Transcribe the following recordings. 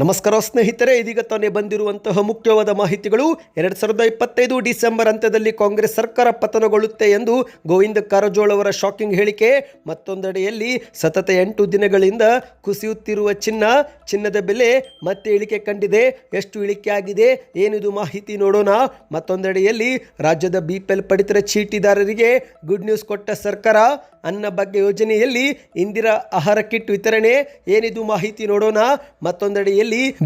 ನಮಸ್ಕಾರ ಸ್ನೇಹಿತರೆ, ಇದೀಗ ತಾನೇ ಬಂದಿರುವಂತಹ ಮುಖ್ಯವಾದ ಮಾಹಿತಿಗಳು. ಎರಡು ಸಾವಿರದ ಇಪ್ಪತ್ತೈದು ಡಿಸೆಂಬರ್ ಅಂತ್ಯದಲ್ಲಿ ಕಾಂಗ್ರೆಸ್ ಸರ್ಕಾರ ಪತನಗೊಳ್ಳುತ್ತೆ ಎಂದು ಗೋವಿಂದ ಕಾರಜೋಳ ಅವರ ಶಾಕಿಂಗ್ ಹೇಳಿಕೆ. ಮತ್ತೊಂದೆಡೆಯಲ್ಲಿ ಸತತ ಎಂಟು ದಿನಗಳಿಂದ ಕುಸಿಯುತ್ತಿರುವ ಚಿನ್ನ, ಚಿನ್ನದ ಬೆಲೆ ಮತ್ತೆ ಇಳಿಕೆ ಕಂಡಿದೆ. ಎಷ್ಟು ಇಳಿಕೆ ಆಗಿದೆ, ಏನಿದು ಮಾಹಿತಿ ನೋಡೋಣ. ಮತ್ತೊಂದೆಡೆಯಲ್ಲಿ ರಾಜ್ಯದ ಬಿ ಪಿ ಎಲ್ ಪಡಿತರ ಚೀಟಿದಾರರಿಗೆ ಗುಡ್ ನ್ಯೂಸ್ ಕೊಟ್ಟ ಸರ್ಕಾರ, ಅನ್ನ ಭಾಗ್ಯ ಯೋಜನೆಯಲ್ಲಿ ಇಂದಿರಾ ಆಹಾರ ಕಿಟ್ ವಿತರಣೆ. ಏನಿದು ಮಾಹಿತಿ ನೋಡೋಣ.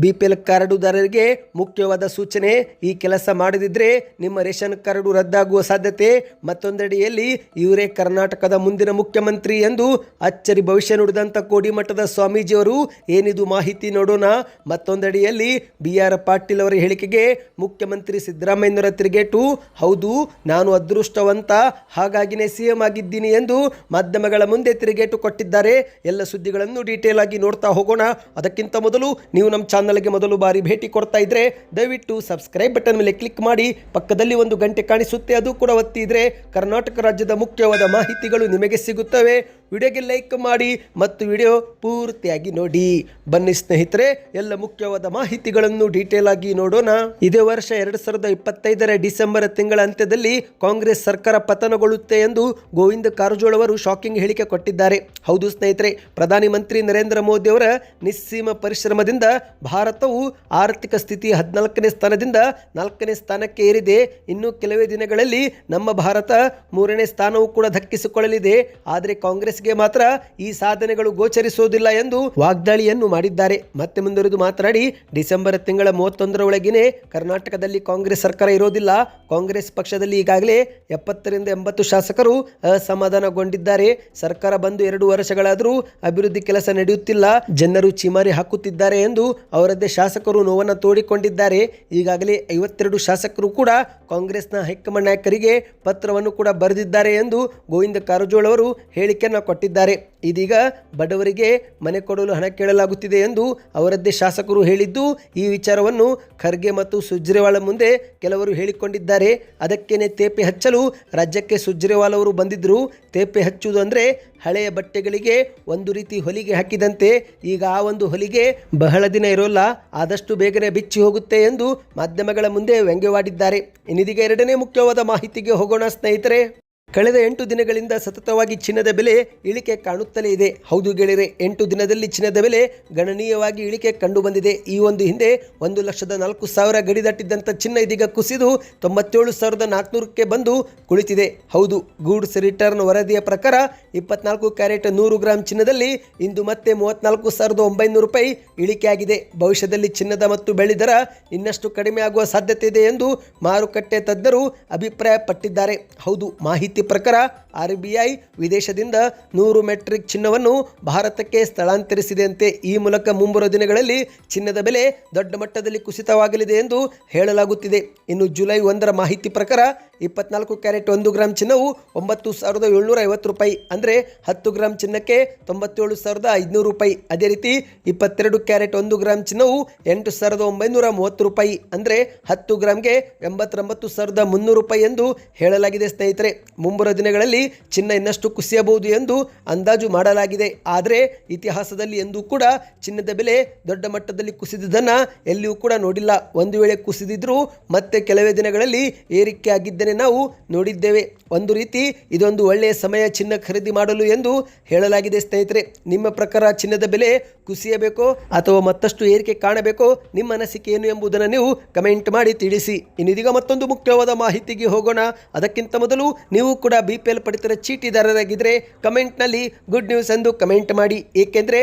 ಬಿಪಿಎಲ್ ಕಾರ್ಡುದಾರರಿಗೆ ಮುಖ್ಯವಾದ ಸೂಚನೆ, ಈ ಕೆಲಸ ಮಾಡದಿದ್ರೆ ನಿಮ್ಮ ರೇಷನ್ ಕಾರ್ಡು ರದ್ದಾಗುವ ಸಾಧ್ಯತೆ. ಮತ್ತೊಂದೆಡೆಯಲ್ಲಿ, ಇವರೇ ಕರ್ನಾಟಕದ ಮುಂದಿನ ಮುಖ್ಯಮಂತ್ರಿ ಎಂದು ಅಚ್ಚರಿ ಭವಿಷ್ಯ ನುಡಿದಂತ ಕೋಡಿಮಠದ ಸ್ವಾಮೀಜಿಯವರು ಏನಿದು ಮಾಹಿತಿ ನೋಡೋಣ. ಮತ್ತೊಂದೆಡೆಯಲ್ಲಿ ಬಿ ಆರ್ ಪಾಟೀಲ್ ಅವರ ಹೇಳಿಕೆಗೆ ಮುಖ್ಯಮಂತ್ರಿ ಸಿದ್ದರಾಮಯ್ಯನವರ ತಿರುಗೇಟು. ಹೌದು, ನಾನು ಅದೃಷ್ಟವಂತ, ಹಾಗಾಗಿನೇ ಸಿಎಂ ಆಗಿದ್ದೀನಿ ಎಂದು ಮಾಧ್ಯಮಗಳ ಮುಂದೆ ತಿರುಗೇಟು ಕೊಟ್ಟಿದ್ದಾರೆ. ಎಲ್ಲ ಸುದ್ದಿಗಳನ್ನು ಡೀಟೇಲ್ ಆಗಿ ನೋಡ್ತಾ ಹೋಗೋಣ. ಅದಕ್ಕಿಂತ ಮೊದಲು ನೀವು ನಮ್ಮ ಚಾನಲ್ಗೆ ಮೊದಲು ಬಾರಿ ಭೇಟಿ ಕೊಡ್ತಾ ಇದ್ರೆ, ದಯವಿಟ್ಟು ಸಬ್ಸ್ಕ್ರೈಬ್ ಬಟನ್ ಮೇಲೆ ಕ್ಲಿಕ್ ಮಾಡಿ, ಪಕ್ಕದಲ್ಲಿ ಒಂದು ಗಂಟೆ ಕಾಣಿಸುತ್ತೆ, ಅದು ಕೂಡ ಒತ್ತಿ ಇದ್ರೆ ಕರ್ನಾಟಕ ರಾಜ್ಯದ ಮುಖ್ಯವಾದ ಮಾಹಿತಿಗಳು ನಿಮಗೆ ಸಿಗುತ್ತವೆ. ವಿಡಿಯೋಗೆ ಲೈಕ್ ಮಾಡಿ ಮತ್ತು ವಿಡಿಯೋ ಪೂರ್ತಿಯಾಗಿ ನೋಡಿ. ಬನ್ನಿ ಸ್ನೇಹಿತರೆ, ಎಲ್ಲ ಮುಖ್ಯವಾದ ಮಾಹಿತಿಗಳನ್ನು ಡೀಟೇಲ್ ಆಗಿ ನೋಡೋಣ. ಇದೇ ವರ್ಷ ಎರಡು ಸಾವಿರದ ಇಪ್ಪತ್ತೈದರ ಡಿಸೆಂಬರ್ ತಿಂಗಳ ಅಂತ್ಯದಲ್ಲಿ ಕಾಂಗ್ರೆಸ್ ಸರ್ಕಾರ ಪತನಗೊಳ್ಳುತ್ತೆ ಎಂದು ಗೋವಿಂದ ಕಾರಜೋಳ ಅವರು ಶಾಕಿಂಗ್ ಹೇಳಿಕೆ ಕೊಟ್ಟಿದ್ದಾರೆ. ಹೌದು ಸ್ನೇಹಿತರೆ, ಪ್ರಧಾನಿ ಮಂತ್ರಿ ನರೇಂದ್ರ ಮೋದಿ ಅವರ ನಿಸ್ಸೀಮ ಪರಿಶ್ರಮದಿಂದ ಭಾರತವು ಆರ್ಥಿಕ ಸ್ಥಿತಿ ಹದಿನಾಲ್ಕನೇ ಸ್ಥಾನದಿಂದ ನಾಲ್ಕನೇ ಸ್ಥಾನಕ್ಕೆ ಏರಿದೆ. ಇನ್ನು ಕೆಲವೇ ದಿನಗಳಲ್ಲಿ ನಮ್ಮ ಭಾರತ ಮೂರನೇ ಸ್ಥಾನವೂ ಕೂಡ ಧಕ್ಕಿಸಿಕೊಳ್ಳಲಿದೆ. ಆದರೆ ಕಾಂಗ್ರೆಸ್ಗೆ ಮಾತ್ರ ಈ ಸಾಧನೆಗಳು ಗೋಚರಿಸುವುದಿಲ್ಲ ಎಂದು ವಾಗ್ದಾಳಿಯನ್ನು ಮಾಡಿದ್ದಾರೆ. ಮತ್ತೆ ಮುಂದುವರೆದು ಮಾತನಾಡಿ, ಡಿಸೆಂಬರ್ ತಿಂಗಳ ಮೂವತ್ತೊಂದರ ಒಳಗಿನೇ ಕರ್ನಾಟಕದಲ್ಲಿ ಕಾಂಗ್ರೆಸ್ ಸರ್ಕಾರ ಇರೋದಿಲ್ಲ. ಕಾಂಗ್ರೆಸ್ ಪಕ್ಷದಲ್ಲಿ ಈಗಾಗಲೇ ಎಪ್ಪತ್ತರಿಂದ ಎಂಬತ್ತು ಶಾಸಕರು ಅಸಮಾಧಾನಗೊಂಡಿದ್ದಾರೆ. ಸರ್ಕಾರ ಬಂದು ಎರಡು ವರ್ಷಗಳಾದರೂ ಅಭಿವೃದ್ಧಿ ಕೆಲಸ ನಡೆಯುತ್ತಿಲ್ಲ. ಜನರು ಚಿಮಾರಿ ಹಾಕುತ್ತಿದ್ದಾರೆ ಎಂದು ಅವರದ್ದೇ ಶಾಸಕರು ನೋವನ್ನು ತೋಡಿಕೊಂಡಿದ್ದಾರೆ. ಈಗಾಗಲೇ ಐವತ್ತೆರಡು ಶಾಸಕರು ಕೂಡ ಕಾಂಗ್ರೆಸ್ನ ಹೈಕಮಾಂಡ್ ನಾಯಕರಿಗೆ ಪತ್ರವನ್ನು ಕೂಡ ಬರೆದಿದ್ದಾರೆ ಎಂದು ಗೋವಿಂದ ಕಾರಜೋಳ ಅವರು ಹೇಳಿಕೆಯನ್ನು ಕೊಟ್ಟಿದ್ದಾರೆ. ಇದೀಗ ಬಡವರಿಗೆ ಮನೆ ಕೊಡಲು ಹಣ ಕೇಳಲಾಗುತ್ತಿದೆ ಎಂದು ಅವರದ್ದೇ ಶಾಸಕರು ಹೇಳಿದ್ದು, ಈ ವಿಚಾರವನ್ನು ಖರ್ಗೆ ಮತ್ತು ಸುಜ್ರೇವಾಲ ಮುಂದೆ ಕೆಲವರು ಹೇಳಿಕೊಂಡಿದ್ದಾರೆ. ಅದಕ್ಕೇನೆ ತೇಪೆ ಹಚ್ಚಲು ರಾಜ್ಯಕ್ಕೆ ಸುಜ್ರೇವಾಲ್ ಅವರು ಬಂದಿದ್ದರು ತೇಪೆ ಹಚ್ಚುವುದು ಅಂದರೆ ಹಳೆಯ ಬಟ್ಟೆಗಳಿಗೆ ಒಂದು ರೀತಿ ಹೊಲಿಗೆ ಹಾಕಿದಂತೆ ಈಗ ಆ ಒಂದು ಹೊಲಿಗೆ ಬಹಳ ದಿನ ಇರೋಲ್ಲ, ಆದಷ್ಟು ಬೇಗನೆ ಬಿಚ್ಚಿ ಹೋಗುತ್ತೆ ಎಂದು ಮಾಧ್ಯಮಗಳ ಮುಂದೆ ವ್ಯಂಗ್ಯವಾಡಿದ್ದಾರೆ. ಇನ್ನಿದೀಗ ಎರಡನೇ ಮುಖ್ಯವಾದ ಮಾಹಿತಿಗೆ ಹೋಗೋಣ ಸ್ನೇಹಿತರೆ. ಕಳೆದ ಎಂಟು ದಿನಗಳಿಂದ ಸತತವಾಗಿ ಚಿನ್ನದ ಬೆಲೆ ಇಳಿಕೆ ಕಾಣುತ್ತಲೇ ಇದೆ. ಹೌದು ಗೆಳೆಯರೆ, ಎಂಟು ದಿನದಲ್ಲಿ ಚಿನ್ನದ ಬೆಲೆ ಗಣನೀಯವಾಗಿ ಇಳಿಕೆ ಕಂಡುಬಂದಿದೆ. ಈ ಒಂದು ಹಿಂದೆ ಒಂದು ಲಕ್ಷದ ನಾಲ್ಕು ಸಾವಿರ ಗಡಿ ದಾಟಿದ್ದಂಥ ಚಿನ್ನ ಇದೀಗ ಕುಸಿದು ತೊಂಬತ್ತೇಳು ಸಾವಿರದ ನಾಲ್ಕುನೂರಕ್ಕೆ ಬಂದು ಕುಳಿತಿದೆ. ಹೌದು, ಗೂಡ್ಸ್ ರಿಟರ್ನ್ ವರದಿಯ ಪ್ರಕಾರ ಇಪ್ಪತ್ನಾಲ್ಕು ಕ್ಯಾರೆಟ್ ನೂರು ಗ್ರಾಂ ಚಿನ್ನದಲ್ಲಿ ಇಂದು ಮತ್ತೆ ಮೂವತ್ತ್ನಾಲ್ಕು ಸಾವಿರದ ಒಂಬೈನೂರು ರೂಪಾಯಿ ಇಳಿಕೆಯಾಗಿದೆ. ಭವಿಷ್ಯದಲ್ಲಿ ಚಿನ್ನದ ಮತ್ತು ಬೆಳ್ಳಿ ದರ ಇನ್ನಷ್ಟು ಕಡಿಮೆ ಆಗುವ ಸಾಧ್ಯತೆ ಇದೆ ಎಂದು ಮಾರುಕಟ್ಟೆ ತಜ್ಞರು ಅಭಿಪ್ರಾಯಪಟ್ಟಿದ್ದಾರೆ. ಹೌದು, ಮಾಹಿತಿ ಪ್ರಕಾರ ಆರ್ ಬಿ ಐ ವಿದೇಶದಿಂದ ನೂರು ಮೆಟ್ರಿಕ್ ಚಿನ್ನವನ್ನು ಭಾರತಕ್ಕೆ ಸ್ಥಳಾಂತರಿಸಿದೆಯಂತೆ ಈ ಮೂಲಕ ಮುಂಬರುವ ದಿನಗಳಲ್ಲಿ ಚಿನ್ನದ ಬೆಲೆ ದೊಡ್ಡ ಮಟ್ಟದಲ್ಲಿ ಕುಸಿತವಾಗಲಿದೆ ಎಂದು ಹೇಳಲಾಗುತ್ತಿದೆ. ಇನ್ನು ಜುಲೈ ಒಂದರ ಮಾಹಿತಿ ಪ್ರಕಾರ ಇಪ್ಪತ್ನಾಲ್ಕು ಕ್ಯಾರೆಟ್ ಒಂದು ಗ್ರಾಂ ಚಿನ್ನವು ಒಂಬತ್ತು ಸಾವಿರದ ಏಳ್ನೂರ ಐವತ್ತು ರೂಪಾಯಿ ಅಂದರೆ ಹತ್ತು ಗ್ರಾಂ ಚಿನ್ನಕ್ಕೆ ತೊಂಬತ್ತೇಳು ಸಾವಿರದ ಐದುನೂರು ರೂಪಾಯಿ. ಅದೇ ರೀತಿ ಇಪ್ಪತ್ತೆರಡು ಕ್ಯಾರೆಟ್ ಒಂದು ಗ್ರಾಂ ಚಿನ್ನವು ಎಂಟು ಸಾವಿರದ ಒಂಬೈನೂರ ಮೂವತ್ತು ರೂಪಾಯಿ ಅಂದರೆ ಹತ್ತು ಗ್ರಾಮ್ಗೆ ಎಂಬತ್ತೊಂಬತ್ತು ಸಾವಿರದ ಮುನ್ನೂರು ರೂಪಾಯಿ ಎಂದು ಹೇಳಲಾಗಿದೆ ಸ್ನೇಹಿತರೆ. ಮುಂಬರುವ ದಿನಗಳಲ್ಲಿ ಚಿನ್ನ ಇನ್ನಷ್ಟು ಕುಸಿಯಬಹುದು ಎಂದು ಅಂದಾಜು ಮಾಡಲಾಗಿದೆ. ಆದರೆ ಇತಿಹಾಸದಲ್ಲಿ ಎಂದೂ ಕೂಡ ಚಿನ್ನದ ಬೆಲೆ ದೊಡ್ಡ ಮಟ್ಟದಲ್ಲಿ ಕುಸಿದುದನ್ನು ಎಲ್ಲಿಯೂ ಕೂಡ ನೋಡಿಲ್ಲ. ಒಂದು ವೇಳೆ ಕುಸಿದಿದ್ದರೂ ಮತ್ತೆ ಕೆಲವೇ ದಿನಗಳಲ್ಲಿ ಏರಿಕೆ ನಾವು ನೋಡಿದ್ದೇವೆ. ಒಂದು ರೀತಿ ಇದೊಂದು ಒಳ್ಳೆಯ ಸಮಯ ಚಿನ್ನ ಖರೀದಿ ಮಾಡಲು ಎಂದು ಹೇಳಲಾಗಿದೆ ಸ್ನೇಹಿತರೆ. ನಿಮ್ಮ ಪ್ರಕಾರ ಚಿನ್ನದ ಬೆಲೆ ಕುಸಿಯಬೇಕೋ ಅಥವಾ ಮತ್ತಷ್ಟು ಏರಿಕೆ ಕಾಣಬೇಕೋ ನಿಮ್ಮ ಅನಿಸಿಕೆ ಏನು ಎಂಬುದನ್ನು ನೀವು ಕಮೆಂಟ್ ಮಾಡಿ ತಿಳಿಸಿ. ಇನ್ನಿದೀಗ ಮತ್ತೊಂದು ಮುಖ್ಯವಾದ ಮಾಹಿತಿಗೆ ಹೋಗೋಣ. ಅದಕ್ಕಿಂತ ಮೊದಲು ನೀವು ಕೂಡ ಬಿ ಪಿ ಎಲ್ ಪಡಿತರ ಚೀಟಿದಾರರಾಗಿದ್ದರೆ ಕಮೆಂಟ್ನಲ್ಲಿ ಗುಡ್ ನ್ಯೂಸ್ ಎಂದು ಕಮೆಂಟ್ ಮಾಡಿ. ಏಕೆಂದರೆ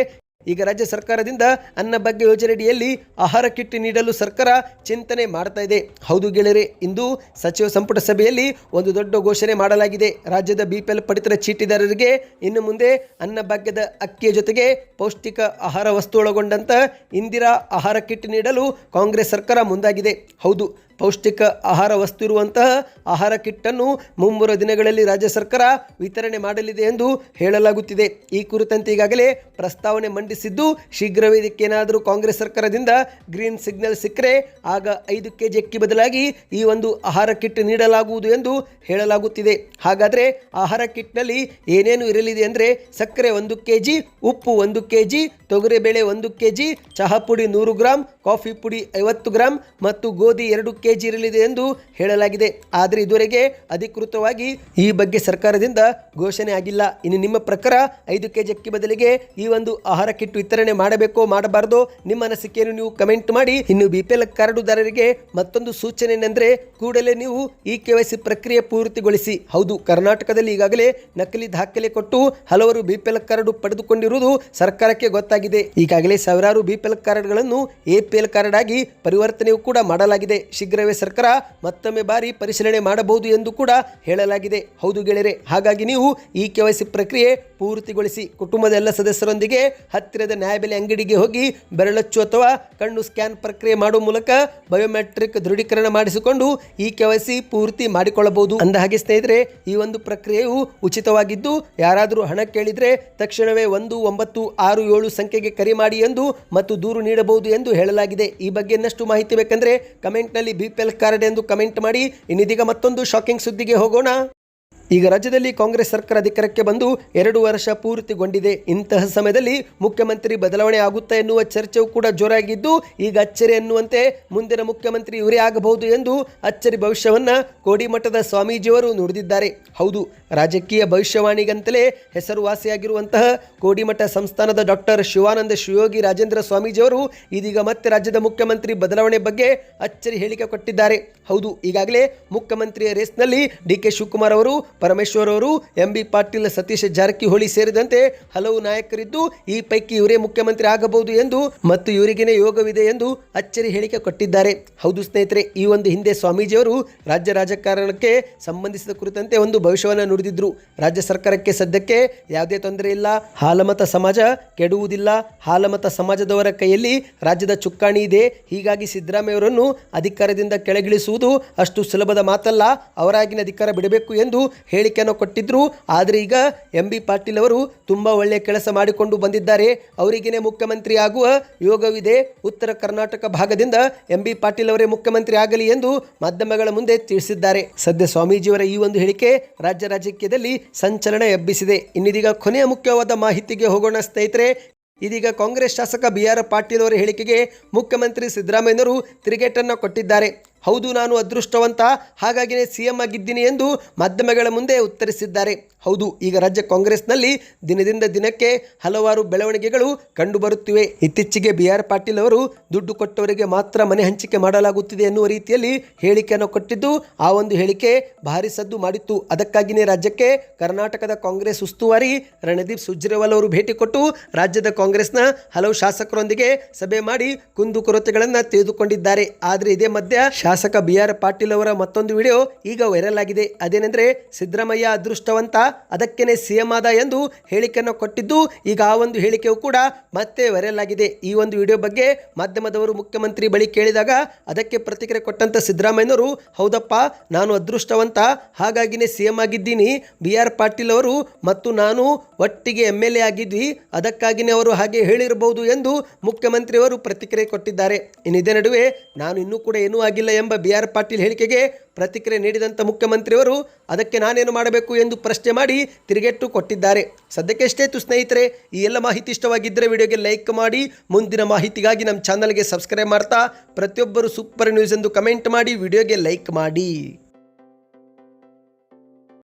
ಈಗ ರಾಜ್ಯ ಸರ್ಕಾರದಿಂದ ಅನ್ನ ಭಾಗ್ಯ ಯೋಜನೆಯಡಿಯಲ್ಲಿ ಆಹಾರ ಕಿಟ್ ನೀಡಲು ಸರ್ಕಾರ ಚಿಂತನೆ ಮಾಡ್ತಾ ಇದೆ. ಹೌದು ಗೆಳೆಯರೆ, ಇಂದು ಸಚಿವ ಸಂಪುಟ ಸಭೆಯಲ್ಲಿ ಒಂದು ದೊಡ್ಡ ಘೋಷಣೆ ಮಾಡಲಾಗಿದೆ. ರಾಜ್ಯದ ಬಿಪಿಎಲ್ ಪಡಿತರ ಚೀಟಿದಾರರಿಗೆ ಇನ್ನು ಮುಂದೆ ಅನ್ನ ಭಾಗ್ಯದ ಅಕ್ಕಿಯ ಜೊತೆಗೆ ಪೌಷ್ಟಿಕ ಆಹಾರ ವಸ್ತು ಒಳಗೊಂಡಂತ ಇಂದಿರಾ ಆಹಾರ ಕಿಟ್ ನೀಡಲು ಕಾಂಗ್ರೆಸ್ ಸರ್ಕಾರ ಮುಂದಾಗಿದೆ. ಹೌದು ಪೌಷ್ಟಿಕ ಆಹಾರ ವಸ್ತು ಇರುವಂತಹ ಆಹಾರ ಕಿಟ್ಟನ್ನು ಮುಂಬರುವ ದಿನಗಳಲ್ಲಿ ರಾಜ್ಯ ಸರ್ಕಾರ ವಿತರಣೆ ಮಾಡಲಿದೆ ಎಂದು ಹೇಳಲಾಗುತ್ತಿದೆ. ಈ ಕುರಿತಂತೆ ಈಗಾಗಲೇ ಪ್ರಸ್ತಾವನೆ ಮಂಡಿಸಿದ್ದು, ಶೀಘ್ರವೇ ಇದಕ್ಕೇನಾದರೂ ಕಾಂಗ್ರೆಸ್ ಸರ್ಕಾರದಿಂದ ಗ್ರೀನ್ ಸಿಗ್ನಲ್ ಸಿಕ್ಕರೆ ಆಗ ಐದು ಕೆಜಿ ಅಕ್ಕಿ ಬದಲಾಗಿ ಈ ಒಂದು ಆಹಾರ ಕಿಟ್ ನೀಡಲಾಗುವುದು ಎಂದು ಹೇಳಲಾಗುತ್ತಿದೆ. ಹಾಗಾದರೆ ಆಹಾರ ಕಿಟ್ನಲ್ಲಿ ಏನೇನು ಇರಲಿದೆ ಅಂದರೆ ಸಕ್ಕರೆ ಒಂದು ಕೆಜಿ, ಉಪ್ಪು ಒಂದು ಕೆಜಿ ತೊಗರಿಬೇಳೆ ಒಂದು ಕೆಜಿ, ಚಹಾ ಪುಡಿ ನೂರು ಗ್ರಾಂ, ಕಾಫಿ ಪುಡಿ ಐವತ್ತು ಗ್ರಾಂ ಮತ್ತು ಗೋಧಿ ಎರಡು ಕೆಜಿ ಇರಲಿದೆ ಎಂದು ಹೇಳಲಾಗಿದೆ. ಆದರೆ ಇದುವರೆಗೆ ಅಧಿಕೃತವಾಗಿ ಈ ಬಗ್ಗೆ ಸರ್ಕಾರದಿಂದ ಘೋಷಣೆ ಆಗಿಲ್ಲ. ಇನ್ನು ನಿಮ್ಮ ಪ್ರಕಾರ ಐದು ಕೆಜಿ ಅಕ್ಕಿ ಬದಲಿಗೆ ಈ ಒಂದು ಆಹಾರ ಕಿಟ್ ವಿತರಣೆ ಮಾಡಬೇಕೋ ಮಾಡಬಾರದೋ ನಿಮ್ಮ ಅನಿಸಿಕೆಯನ್ನು ನೀವು ಕಮೆಂಟ್ ಮಾಡಿ. ಇನ್ನು ಬಿ ಪಿ ಎಲ್ ಕಾರ್ಡುದಾರರಿಗೆ ಮತ್ತೊಂದು ಸೂಚನೆ ಏನೆಂದರೆ ಕೂಡಲೇ ನೀವು ಈ ಕೆ ಪ್ರಕ್ರಿಯೆ ಪೂರ್ತಿಗೊಳಿಸಿ. ಹೌದು, ಕರ್ನಾಟಕದಲ್ಲಿ ಈಗಾಗಲೇ ನಕಲಿ ದಾಖಲೆ ಕೊಟ್ಟು ಹಲವರು ಬಿ ಪಿ ಕಾರ್ಡು ಪಡೆದುಕೊಂಡಿರುವುದು ಸರ್ಕಾರಕ್ಕೆ ಗೊತ್ತಾಗಿದೆ. ಈಗಾಗಲೇ ಸಾವಿರಾರು ಬಿ ಪಿ ಎಲ್ ಕಾರ್ಡ್ಗಳನ್ನು ಎ ಕಾರ್ಡ್ ಆಗಿ ಪರಿವರ್ತನೆಯೂ ಕೂಡ ಮಾಡಲಾಗಿದೆ. ಶೀಘ್ರವೇ ಸರ್ಕಾರ ಮತ್ತೊಮ್ಮೆ ಬಾರಿ ಪರಿಶೀಲನೆ ಮಾಡಬಹುದು ಎಂದು ಕೂಡ ಹೇಳಲಾಗಿದೆ. ಹೌದು ಗೆಳೆಯರೆ, ಹಾಗಾಗಿ ನೀವು ಈ ಕೆ ಪ್ರಕ್ರಿಯೆ ಪೂರ್ತಿಗೊಳಿಸಿ. ಕುಟುಂಬದ ಎಲ್ಲ ಸದಸ್ಯರೊಂದಿಗೆ ಹತ್ತಿರದ ನ್ಯಾಯಬೆಲೆ ಅಂಗಡಿಗೆ ಹೋಗಿ ಬೆರಳಚ್ಚು ಅಥವಾ ಕಣ್ಣು ಸ್ಕ್ಯಾನ್ ಪ್ರಕ್ರಿಯೆ ಮಾಡುವ ಮೂಲಕ ಬಯೋಮೆಟ್ರಿಕ್ ದೃಢೀಕರಣ ಮಾಡಿಸಿಕೊಂಡು ಈ ಕೆ ಪೂರ್ತಿ ಮಾಡಿಕೊಳ್ಳಬಹುದು. ಅಂದ ಹಾಗೆ ಸ್ನೇಹಿತರೆ, ಈ ಒಂದು ಪ್ರಕ್ರಿಯೆಯು ಉಚಿತವಾಗಿದ್ದು, ಯಾರಾದರೂ ಹಣ ಕೇಳಿದರೆ ತಕ್ಷಣವೇ ಒಂದು, ಒಂಬತ್ತು, ಆರು, ಏಳು ಸಂಖ್ಯೆಗೆ ಕರೆ ಮಾಡಿ ಎಂದು ಮತ್ತು ದೂರು ನೀಡಬಹುದು ಎಂದು ಹೇಳಲಾಗಿದೆ. ಈ ಬಗ್ಗೆ ಇನ್ನಷ್ಟು ಮಾಹಿತಿ ಬೇಕಂದ್ರೆ ಕಮೆಂಟ್ನಲ್ಲಿ ಬಿ ಪಿ ಎಲ್ ಕಾರ್ಡ್ ಎಂದು ಕಮೆಂಟ್ ಮಾಡಿ ಇನ್ನಿದೀಗ ಮತ್ತೊಂದು ಶಾಕಿಂಗ್ ಸುದ್ದಿಗೆ ಹೋಗೋಣ. ಈಗ ರಾಜ್ಯದಲ್ಲಿ ಕಾಂಗ್ರೆಸ್ ಸರ್ಕಾರ ಅಧಿಕಾರಕ್ಕೆ ಬಂದು ಎರಡು ವರ್ಷ ಪೂರ್ತಿಗೊಂಡಿದೆ. ಇಂತಹ ಸಮಯದಲ್ಲಿ ಮುಖ್ಯಮಂತ್ರಿ ಬದಲಾವಣೆ ಆಗುತ್ತಾ ಎನ್ನುವ ಚರ್ಚೆಯೂ ಕೂಡ ಜೋರಾಗಿದ್ದು, ಈಗ ಅಚ್ಚರಿ ಎನ್ನುವಂತೆ ಮುಂದಿನ ಮುಖ್ಯಮಂತ್ರಿ ಇವರೇ ಆಗಬಹುದು ಎಂದು ಅಚ್ಚರಿ ಭವಿಷ್ಯವನ್ನ ಕೋಡಿಮಠದ ಸ್ವಾಮೀಜಿಯವರು ನುಡಿದಿದ್ದಾರೆ. ಹೌದು, ರಾಜಕೀಯ ಭವಿಷ್ಯವಾಣಿಗಂತಲೇ ಹೆಸರುವಾಸಿಯಾಗಿರುವಂತಹ ಕೋಡಿಮಠ ಸಂಸ್ಥಾನದ ಡಾಕ್ಟರ್ ಶಿವಾನಂದ ಶಿವಯೋಗಿ ರಾಜೇಂದ್ರ ಸ್ವಾಮೀಜಿಯವರು ಇದೀಗ ಮತ್ತೆ ರಾಜ್ಯದ ಮುಖ್ಯಮಂತ್ರಿ ಬದಲಾವಣೆ ಬಗ್ಗೆ ಅಚ್ಚರಿ ಹೇಳಿಕೆ ಕೊಟ್ಟಿದ್ದಾರೆ. ಹೌದು, ಈಗಾಗಲೇ ಮುಖ್ಯಮಂತ್ರಿಯ ರೇಸ್ನಲ್ಲಿ ಡಿ ಕೆ ಶಿವಕುಮಾರ್ ಅವರು ಪರಮೇಶ್ವರ್ ಅವರು ಎಂ ಬಿ ಪಾಟೀಲ್ ಸತೀಶ್ ಜಾರಕಿಹೊಳಿ ಸೇರಿದಂತೆ ಹಲವು ನಾಯಕರಿದ್ದು ಈ ಪೈಕಿ ಇವರೇ ಮುಖ್ಯಮಂತ್ರಿ ಆಗಬಹುದು ಎಂದು ಮತ್ತು ಇವರಿಗೇನೆ ಯೋಗವಿದೆ ಎಂದು ಅಚ್ಚರಿ ಹೇಳಿಕೆ ಕೊಟ್ಟಿದ್ದಾರೆ. ಹೌದು ಸ್ನೇಹಿತರೆ, ಈ ಒಂದು ಹಿಂದೆ ಸ್ವಾಮೀಜಿಯವರು ರಾಜ್ಯ ರಾಜಕಾರಣಕ್ಕೆ ಸಂಬಂಧಿಸಿದ ಕುರಿತಂತೆ ಒಂದು ಭವಿಷ್ಯವನ್ನು ನುಡಿದಿದ್ರು. ರಾಜ್ಯ ಸರ್ಕಾರಕ್ಕೆ ಸದ್ಯಕ್ಕೆ ಯಾವುದೇ ತೊಂದರೆ ಇಲ್ಲ, ಹಾಲಮತ ಸಮಾಜ ಕೆಡುವುದಿಲ್ಲ. ಹಾಲಮತ ಸಮಾಜದವರ ಕೈಯಲ್ಲಿ ರಾಜ್ಯದ ಚುಕ್ಕಾಣಿ ಇದೆ. ಹೀಗಾಗಿ ಸಿದ್ದರಾಮಯ್ಯವರನ್ನು ಅಧಿಕಾರದಿಂದ ಕೆಳಗಿಳಿಸುವುದು ಅಷ್ಟು ಸುಲಭದ ಮಾತಲ್ಲ, ಅವರಾಗಿನ ಅಧಿಕಾರ ಬಿಡಬೇಕು ಎಂದು ಹೇಳಿಕೆಯನ್ನು ಕೊಟ್ಟಿದ್ದರು ಆದರೆ ಈಗ ಎಂ ಬಿ ಪಾಟೀಲ್ ಅವರು ತುಂಬ ಒಳ್ಳೆಯ ಕೆಲಸ ಮಾಡಿಕೊಂಡು ಬಂದಿದ್ದಾರೆ. ಅವರಿಗೇ ಮುಖ್ಯಮಂತ್ರಿ ಆಗುವ ಯೋಗವಿದೆ. ಉತ್ತರ ಕರ್ನಾಟಕ ಭಾಗದಿಂದ ಎಂ ಬಿ ಪಾಟೀಲ್ ಅವರೇ ಮುಖ್ಯಮಂತ್ರಿ ಆಗಲಿ ಎಂದು ಮಾಧ್ಯಮಗಳ ಮುಂದೆ ತಿಳಿಸಿದ್ದಾರೆ. ಸದ್ಯ ಸ್ವಾಮೀಜಿಯವರ ಈ ಒಂದು ಹೇಳಿಕೆ ರಾಜ್ಯ ರಾಜಕೀಯದಲ್ಲಿ ಸಂಚಲನ ಎಬ್ಬಿಸಿದೆ. ಇನ್ನಿದೀಗ ಕೊನೆಯ ಮುಖ್ಯವಾದ ಮಾಹಿತಿಗೆ ಹೋಗೋಣ ಸ್ನೇಹಿತರೆ. ಇದೀಗ ಕಾಂಗ್ರೆಸ್ ಶಾಸಕ ಬಿ ಆರ್ ಪಾಟೀಲ್ ಅವರ ಹೇಳಿಕೆಗೆ ಮುಖ್ಯಮಂತ್ರಿ ಸಿದ್ದರಾಮಯ್ಯನವರು ತಿರುಗೇಟನ್ನು ಕೊಟ್ಟಿದ್ದಾರೆ. ಹೌದು, ನಾನು ಅದೃಷ್ಟವಂತ, ಹಾಗಾಗಿನೇ ಸಿ ಎಂ ಆಗಿದ್ದೀನಿ ಎಂದು ಮಾಧ್ಯಮಗಳ ಮುಂದೆ ಉತ್ತರಿಸಿದ್ದಾರೆ. ಹೌದು, ಈಗ ರಾಜ್ಯ ಕಾಂಗ್ರೆಸ್ನಲ್ಲಿ ದಿನದಿಂದ ದಿನಕ್ಕೆ ಹಲವಾರು ಬೆಳವಣಿಗೆಗಳು ಕಂಡುಬರುತ್ತಿವೆ. ಇತ್ತೀಚೆಗೆ ಬಿ ಆರ್ ಪಾಟೀಲ್ ಅವರು ದುಡ್ಡು ಕೊಟ್ಟವರಿಗೆ ಮಾತ್ರ ಮನೆ ಹಂಚಿಕೆ ಮಾಡಲಾಗುತ್ತಿದೆ ಎನ್ನುವ ರೀತಿಯಲ್ಲಿ ಹೇಳಿಕೆಯನ್ನು ಕೊಟ್ಟಿದ್ದು, ಆ ಒಂದು ಹೇಳಿಕೆ ಭಾರಿ ಸದ್ದು ಮಾಡಿತ್ತು. ಅದಕ್ಕಾಗಿಯೇ ರಾಜ್ಯಕ್ಕೆ ಕರ್ನಾಟಕದ ಕಾಂಗ್ರೆಸ್ ಉಸ್ತುವಾರಿ ರಣದೀಪ್ ಸುರ್ಜೇವಾಲ್ ಅವರು ಭೇಟಿ ಕೊಟ್ಟು ರಾಜ್ಯದ ಕಾಂಗ್ರೆಸ್ನ ಹಲವು ಶಾಸಕರೊಂದಿಗೆ ಸಭೆ ಮಾಡಿ ಕುಂದುಕೊರತೆಗಳನ್ನು ತಿಳಿದುಕೊಂಡಿದ್ದಾರೆ. ಆದರೆ ಇದೇ ಮಧ್ಯ ಶಾಸಕ ಬಿ ಆರ್ ಪಾಟೀಲ್ ಅವರ ಮತ್ತೊಂದು ವಿಡಿಯೋ ಈಗ ವೈರಲ್ ಆಗಿದೆ. ಅದೇನೆಂದರೆ ಸಿದ್ದರಾಮಯ್ಯ ಅದೃಷ್ಟವಂತ, ಅದಕ್ಕೇನೆ ಸಿಎಂ ಆದ ಎಂದು ಹೇಳಿಕೆಯನ್ನು ಕೊಟ್ಟಿದ್ದು, ಈಗ ಆ ಒಂದು ಹೇಳಿಕೆಯು ಕೂಡ ಮತ್ತೆ ವೈರಲ್ ಆಗಿದೆ. ಈ ಒಂದು ವಿಡಿಯೋ ಬಗ್ಗೆ ಮಾಧ್ಯಮದವರು ಮುಖ್ಯಮಂತ್ರಿ ಬಳಿ ಕೇಳಿದಾಗ ಅದಕ್ಕೆ ಪ್ರತಿಕ್ರಿಯೆ ಕೊಟ್ಟಂತ ಸಿದ್ದರಾಮಯ್ಯನವರು, ಹೌದಪ್ಪ, ನಾನು ಅದೃಷ್ಟವಂತ, ಹಾಗಾಗಿನೇ ಸಿಎಂ ಆಗಿದ್ದೀನಿ ಬಿ ಆರ್ ಪಾಟೀಲ್ ಅವರು ಮತ್ತು ನಾನು ಒಟ್ಟಿಗೆ ಎಂ ಎಲ್ ಎ ಆಗಿದ್ವಿ, ಅದಕ್ಕಾಗಿನೇ ಅವರು ಹಾಗೆ ಹೇಳಿರಬಹುದು ಎಂದು ಮುಖ್ಯಮಂತ್ರಿಯವರು ಪ್ರತಿಕ್ರಿಯೆ ಕೊಟ್ಟಿದ್ದಾರೆ. ಇನ್ನಿದೇ ನಡುವೆ ನಾನು ಇನ್ನೂ ಕೂಡ ಏನೂ ಆಗಿಲ್ಲ ಎಂಬ ಬಿ ಆರ್ ಪಾಟೀಲ್ ಹೇಳಿಕೆಗೆ ಪ್ರತಿಕ್ರಿಯೆ ನೀಡಿದಂಥ ಮುಖ್ಯಮಂತ್ರಿಯವರು, ಅದಕ್ಕೆ ನಾನೇನು ಮಾಡಬೇಕು ಎಂದು ಪ್ರಶ್ನೆ ಮಾಡಿ ತಿರುಗೇಟು ಕೊಟ್ಟಿದ್ದಾರೆ. ಸದ್ಯಕ್ಕೆ ಇತ್ತು ಸ್ನೇಹಿತರೆ, ಈ ಎಲ್ಲ ಮಾಹಿತಿ ಇಷ್ಟವಾಗಿದ್ದರೆ ವಿಡಿಯೋಗೆ ಲೈಕ್ ಮಾಡಿ, ಮುಂದಿನ ಮಾಹಿತಿಗಾಗಿ ನಮ್ಮ ಚಾನಲ್ಗೆ ಸಬ್ಸ್ಕ್ರೈಬ್ ಮಾಡ್ತಾ, ಪ್ರತಿಯೊಬ್ಬರು ಸೂಪರ್ ನ್ಯೂಸ್ ಎಂದು ಕಮೆಂಟ್ ಮಾಡಿ, ವಿಡಿಯೋಗೆ ಲೈಕ್ ಮಾಡಿ.